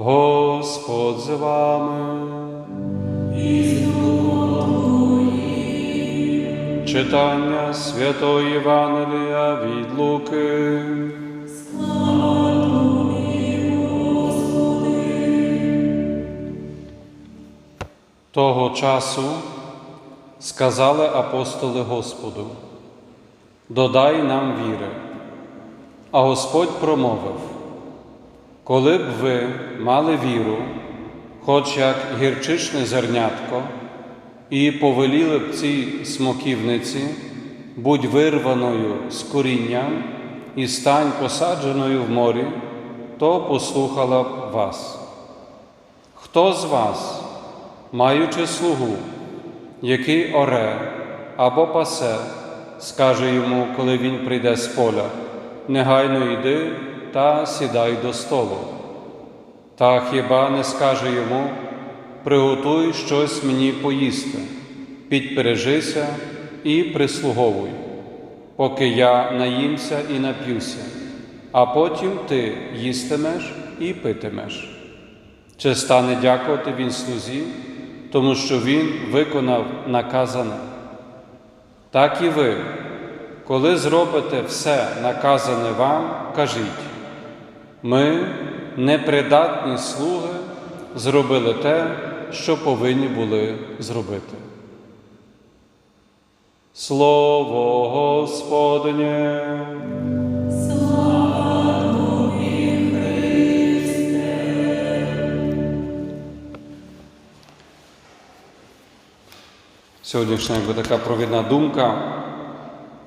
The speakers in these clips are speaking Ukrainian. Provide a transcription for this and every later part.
Господь з вами. Читання Святої Євангелія від Луки. Того часу сказали апостоли Господу, додай нам віри. А Господь промовив, коли б ви мали віру, хоч як гірчичне зернятко, і повеліли б цій смоківниці, будь вирваною з корінням і стань посадженою в морі, то послухала б вас. Хто з вас, маючи слугу, який оре або пасе, скаже йому, коли він прийде з поля, негайно йди та сідай до столу. Та хіба не скаже йому, приготуй щось мені поїсти, підпережися і прислуговуй, поки я наїмся і нап'юся, а потім ти їстимеш і питимеш. Чи стане дякувати він слузі, тому що він виконав наказане? Так і ви, коли зробите все наказане вам, кажіть, ми, непридатні слуги, зробили те, що повинні були зробити. Слово Господнє. Сьогоднішня якби така провідна думка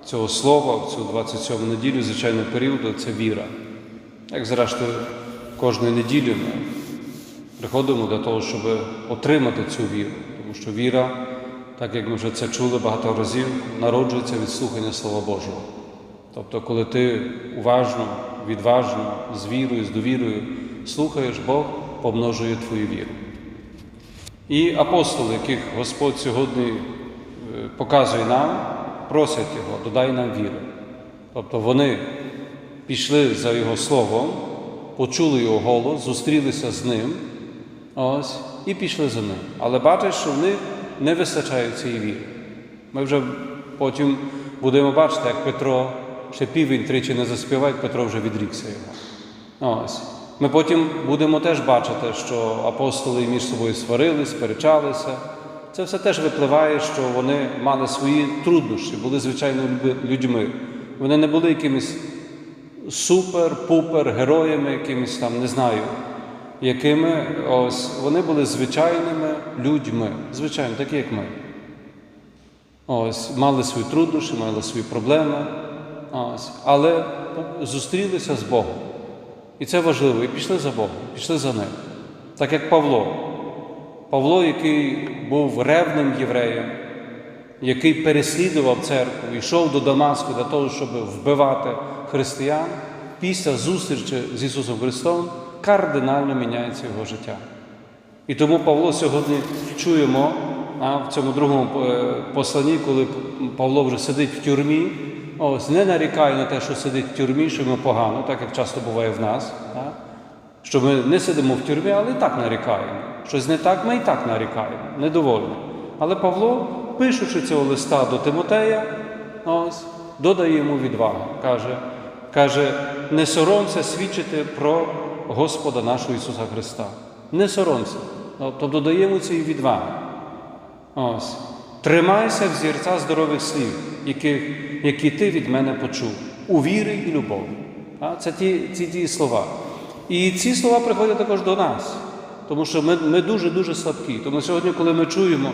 цього слова в цю 27 неділю, звичайно, періоду це віра. Як зрештою, кожної неділі ми приходимо для того, щоб отримати цю віру, тому що віра, так як ми вже це чули багато разів, народжується від слухання Слова Божого. Тобто, коли ти уважно, відважно, з вірою, з довірою слухаєш, Бог помножує твою віру. І апостоли, яких Господь сьогодні е, показує нам, просять Його, додай нам віри. Тобто вони пішли за Його Словом, почули Його голос, зустрілися з Ним, ось, і пішли за Ним. Але бачать, що в них не вистачає цієї віри. Ми вже потім будемо бачити, як Петро ще півень тричі не заспіває, Петро вже відрікся його. Ось. Ми потім будемо теж бачити, що апостоли між собою сварились, сперечалися. Це все теж випливає, що вони мали свої труднощі, були звичайними людьми. Вони не були якимись супер-пупер героями, якимись там, не знаю, якими ось вони були звичайними людьми, звичайно, такі, як ми. Ось, мали свої труднощі, мали свої проблеми, ось, але зустрілися з Богом. І це важливо. І пішли за Богом, пішли за ним. Так як Павло. Павло, який був ревним євреєм, який переслідував церкву, йшов до Дамаску для того, щоб вбивати християн, після зустрічі з Ісусом Христом кардинально міняється його життя. І тому Павло сьогодні чуємо а, в цьому другому е, посланні, коли Павло вже сидить в тюрмі, ось не нарікає на те, що сидить в тюрмі, що йому погано, так як часто буває в нас. Так? Що ми не сидимо в тюрмі, але і так нарікаємо. Щось не так, ми і так нарікаємо, недовольні. Але Павло, пишучи цього листа до Тимотея, ось, додає йому відвагу. Каже, каже, не соромся свідчити про Господа нашого Ісуса Христа. Не соромся. Тобто додає йому цієї відваги. Ось. Тримайся взірця здорових слів, які, які ти від мене почув, у вірі і любові. Це ті, ці ті слова. І ці слова приходять також до нас, тому що ми дуже-дуже слабкі. Тому сьогодні, коли ми чуємо,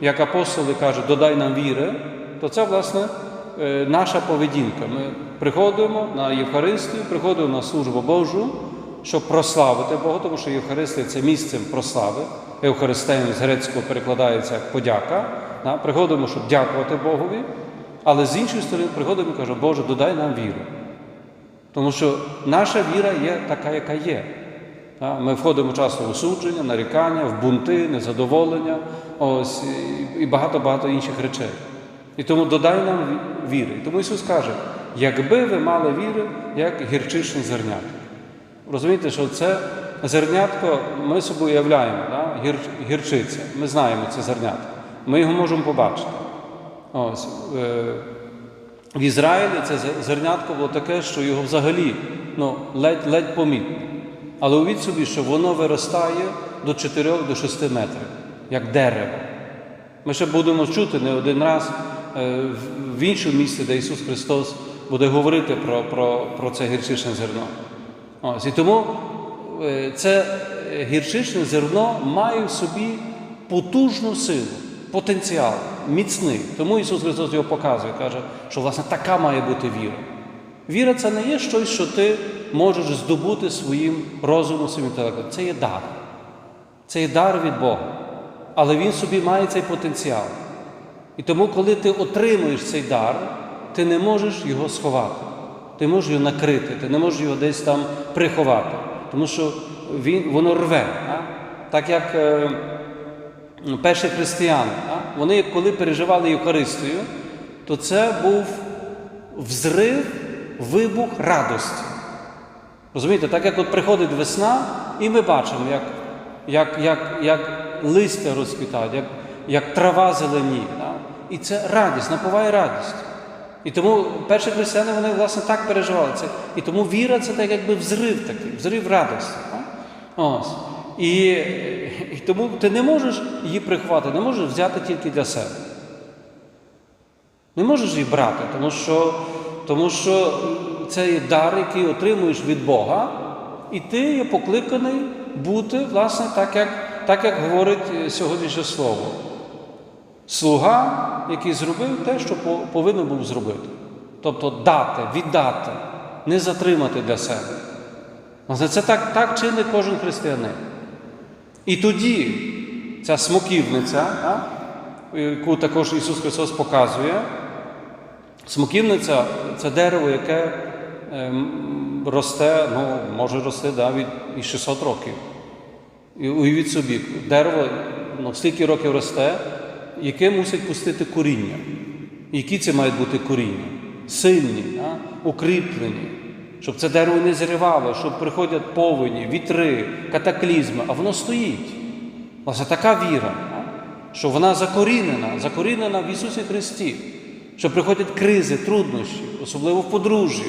як апостоли кажуть, додай нам віри, то це, власне, е, наша поведінка. Ми приходимо на Євхаристію, приходимо на службу Божу, щоб прославити Бога, тому що Євхаристія це місцем прослави. Евхаристеєм з грецького перекладається як подяка. Приходимо, щоб дякувати Богові, але з іншої сторони приходимо і кажемо, Боже, додай нам віру. Тому що наша віра є така, яка є. Ми входимо часто в осудження, нарікання, в бунти, незадоволення ось, і багато-багато інших речей. І тому додай нам віри. І тому Ісус каже, якби ви мали віру, як гірчичне зернятко. Розумієте, що це зернятко ми собі уявляємо, да? гір, гірчиця. Ми знаємо це зернятко. Ми його можемо побачити. Ось, е, в Ізраїлі це зернятко було таке, що його взагалі ну, ледь, ледь помітно. Але уявіть собі, що воно виростає до 4 до 6 метрів, як дерево. Ми ще будемо чути не один раз е, в- іншому місці, де Ісус Христос буде говорити про, про, про це гірчичне зерно. Ось, і тому е, це гірчичне зерно має в собі потужну силу, потенціал, міцний. Тому Ісус Христос його показує, каже, що власне така має бути віра. Віра це не є щось, що ти можеш здобути своїм розумом, своїм інтелектом. Це є дар. Це є дар від Бога. Але він собі має цей потенціал. І тому, коли ти отримуєш цей дар, ти не можеш його сховати. Ти можеш його накрити, ти не можеш його десь там приховати. Тому що він, воно рве. А? Так як е, перші християни, а? вони коли переживали Євхаристію, то це був взрив, вибух радості. Розумієте, так як от приходить весна, і ми бачимо, як, як, як, як листя розквітають, як, як трава зеленіє. Да? І це радість, напуває радість. І тому перші християни вони власне так переживали це. І тому віра це так якби взрив такий, взрив радості. Ось. І, і тому ти не можеш її приховати, не можеш взяти тільки для себе. Не можеш її брати, тому що, тому що це є дар, який отримуєш від Бога, і ти є покликаний бути, власне, так як, так як говорить е, сьогоднішнє слово. Слуга, який зробив те, що повинен був зробити. Тобто дати, віддати, не затримати для себе. Власне, Це так, так чинить кожен християнин. І тоді ця смоківниця, яку також Ісус Христос показує, смоківниця це дерево, яке росте, ну, може рости навіть і 600 років. І уявіть собі, дерево ну, стільки років росте, яке мусить пустити коріння. Які це мають бути коріння? Сильні, а? укріплені, щоб це дерево не зривало, щоб приходять повені, вітри, катаклізми, а воно стоїть. Власне, така віра, що вона закорінена, закорінена в Ісусі Христі, що приходять кризи, труднощі, особливо в подружжі,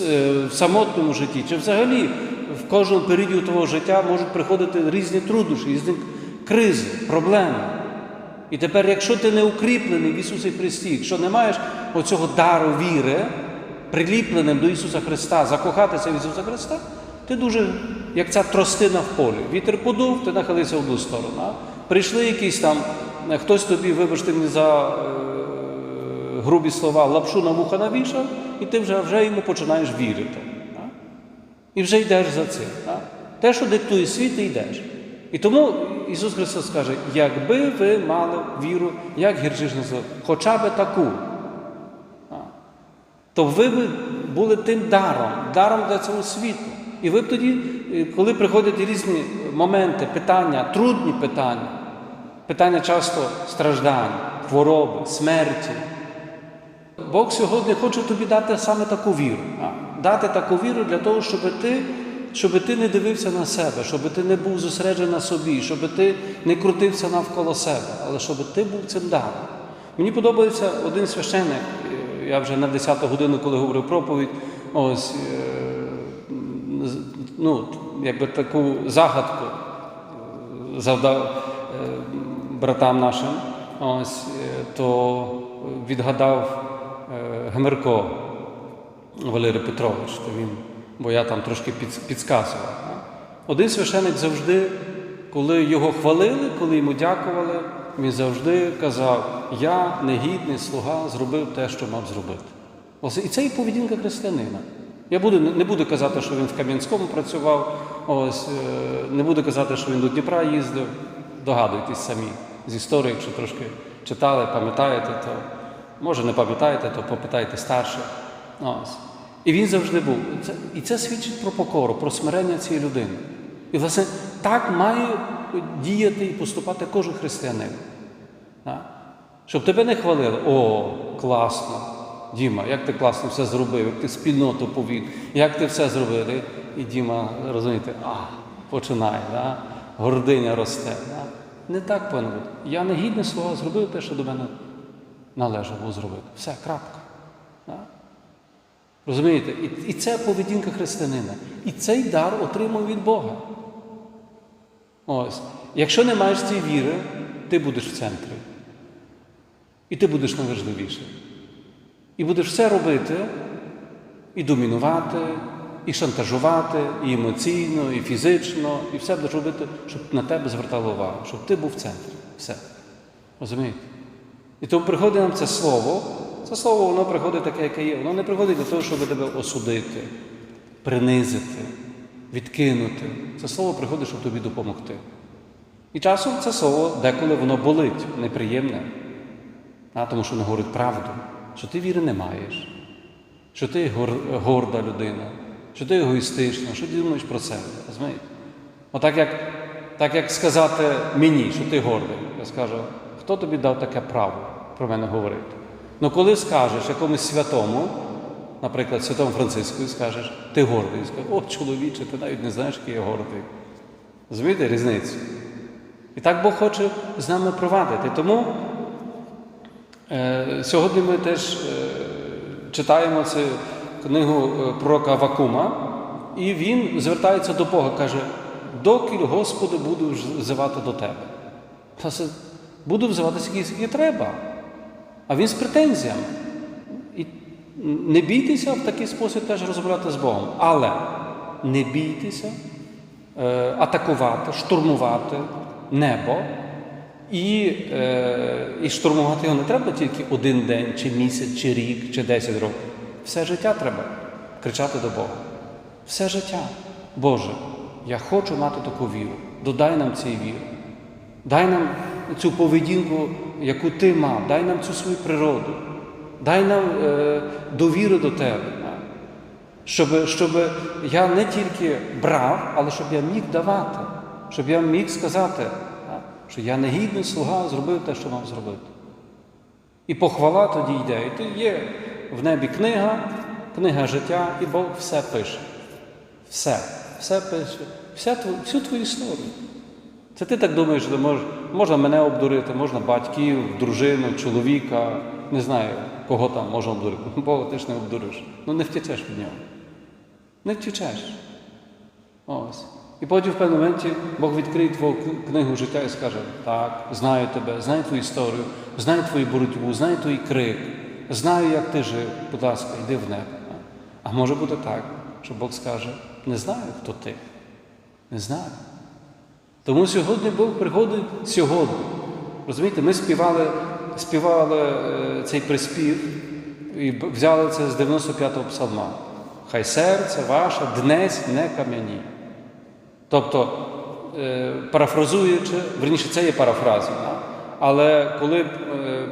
е, в самотньому житті, чи взагалі в кожному періоді твого життя можуть приходити різні труднощі, різні кризи, проблеми. І тепер, якщо ти не укріплений в Ісусі Христі, якщо не маєш оцього дару віри, приліпленим до Ісуса Христа, закохатися в Ісуса Христа, ти дуже, як ця тростина в полі. Вітер подув, ти нахилився в одну сторону. Прийшли якісь там, е, хтось тобі, вибачте мені за е, грубі слова, лапшу на вуха навішав, і ти вже, вже йому починаєш вірити. А? І вже йдеш за цим. А? Те, що диктує світ, ти йдеш. І тому Ісус Христос каже, якби ви мали віру, як гірчичне зерно, хоча б таку, а, то ви б були тим даром, даром для цього світу. І ви б тоді, е, коли приходять різні моменти, питання, трудні питання, питання часто страждань, хвороби, смерті, Бог сьогодні хоче тобі дати саме таку віру. а, Дати таку віру для того, щоб ти, щоб ти не дивився на себе, щоб ти не був зосереджений на собі, щоб ти не крутився навколо себе, але щоб ти був цим даром. Мені подобається один священник, я вже на 10 годину, коли говорив проповідь, ось, е, ну, якби таку загадку е, завдав е, братам нашим, ось, то відгадав е, Гемерко Валерій Петрович, то він, бо я там трошки під, підсказував. Один священик завжди, коли його хвалили, коли йому дякували, він завжди казав: Я, негідний слуга, зробив те, що мав зробити. Ось, і це і поведінка християнина. Я буду, не буду казати, що він в Кам'янському працював, ось, е, не буду казати, що він до Дніпра їздив. Догадуйтесь самі з історії, якщо трошки читали, пам'ятаєте, то може не пам'ятаєте, то попитайте старших. Ось. І він завжди був. І це свідчить про покору, про смирення цієї людини. І, власне, так має діяти і поступати кожен християнин. Щоб тебе не хвалили, о, класно, Діма, як ти класно все зробив, як ти спільноту повів, як ти все зробив. І Діма, розумієте, а, починає, да? гординя росте. Да? Не так бути. Я не гідний слова зробив те, що до мене належало зробити. Все, крапка. Розумієте? І це поведінка християнина. І цей дар отримав від Бога. Ось. Якщо не маєш цієї віри, ти будеш в центрі. І ти будеш найважливіший. І будеш все робити, і домінувати, і шантажувати, і емоційно, і фізично, і все будеш робити, щоб на тебе звертало увагу, щоб ти був в центрі. Все. Розумієте? І тому приходить нам це слово. Це слово, воно приходить таке, яке є. Воно не приходить для того, щоб тебе осудити, принизити, відкинути. Це слово приходить, щоб тобі допомогти. І часом це слово деколи воно болить, неприємне, а, тому що воно говорить правду, що ти віри не маєш, що ти гор- горда людина, що ти егоїстична, що ти думаєш про себе. Розумієте? Отак як, так як сказати мені, що ти гордий, я скажу, хто тобі дав таке право про мене говорити? Ну коли скажеш якомусь святому, наприклад, святому Франциску, скажеш, ти гордий, скажеш, о, чоловіче, ти навіть не знаєш, який я гордий. Розумієте різницю? І так Бог хоче з нами провадити. Тому е, сьогодні ми теж е, читаємо цю книгу е, пророка Вакума, і він звертається до Бога, каже: доки, Господи, буду взивати до Тебе. Та це, Буду взивати скільки, скільки треба. А він з претензіями. І не бійтеся в такий спосіб теж розмовляти з Богом. Але не бійтеся е, атакувати, штурмувати небо. І, е, і штурмувати його не треба тільки один день, чи місяць, чи рік, чи 10 років. Все життя треба кричати до Бога. Все життя. Боже, я хочу мати таку віру. Додай нам цієї віри. Дай нам цю поведінку, яку ти мав, дай нам цю свою природу, дай нам е, довіру до тебе. Щоб, щоб я не тільки брав, але щоб я міг давати, щоб я міг сказати, що я негідний слуга зробив те, що мав зробити. І похвала тоді йде. І то є в небі книга, книга життя, і Бог все пише. Все, все пише, вся, всю твою історію. Це ти так думаєш, що мож, можна мене обдурити, можна батьків, дружину, чоловіка, не знаю, кого там можна обдурити. Бога ти ж не обдуриш. Ну не втечеш від нього. Не втечеш. Ось. І потім в певному моменті Бог відкриє твою книгу життя і скаже: так, знаю тебе, знаю твою історію, знаю твою боротьбу, знаю твій крик, знаю, як ти жив. Будь ласка, йди в небо. А може бути так, що Бог скаже: не знаю, хто ти. Не знаю. Тому сьогодні Бог приходить сьогодні. Розумієте, ми співали, співали е, цей приспів і взяли це з 95-го псалма. Хай серце ваше днесь не кам'яні. Тобто, е, парафразуючи, верніше, це є парафраза. Але коли е,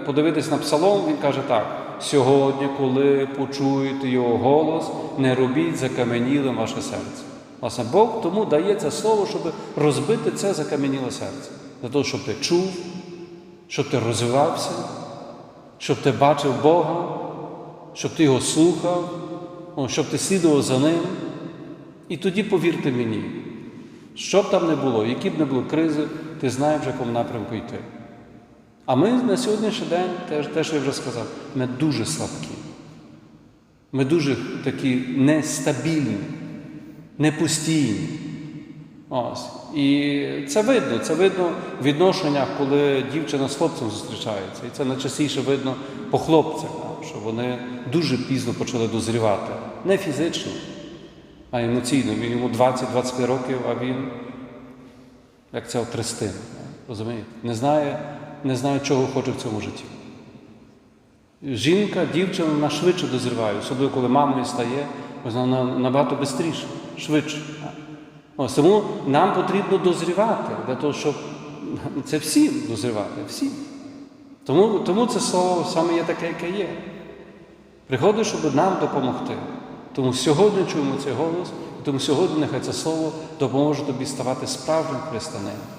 подивитись на псалом, він каже так: сьогодні, коли почуєте його голос, не робіть закам'янілим ваше серце. Власне, Бог тому дає це слово, щоб розбити це закам'яніле серце. Для того, щоб ти чув, щоб ти розвивався, щоб ти бачив Бога, щоб ти його слухав, щоб ти слідував за ним. І тоді повірте мені, що б там не було, які б не були кризи, ти знаєш, в якому напрямку йти. А ми на сьогоднішній день, те, що я вже сказав, ми дуже слабкі. Ми дуже такі нестабільні, непостійні. Ось. І це видно. Це видно в відношеннях, коли дівчина з хлопцем зустрічається. І це найчастіше видно по хлопцях, що вони дуже пізно почали дозрівати. Не фізично, а емоційно. Він йому 20-25 років, а він, як це Трестин, розумієте? Не знає, не знає, чого хоче в цьому житті. Жінка, дівчина вона швидше дозріває, особливо коли мамою стає, вона набагато швидше, швидше. Ось тому нам потрібно дозрівати для того, щоб це всім дозрівати, всім. Тому, тому це слово саме є таке, яке є. Приходить, щоб нам допомогти. Тому сьогодні чуємо цей голос, тому сьогодні нехай це слово допоможе тобі ставати справжнім християнином.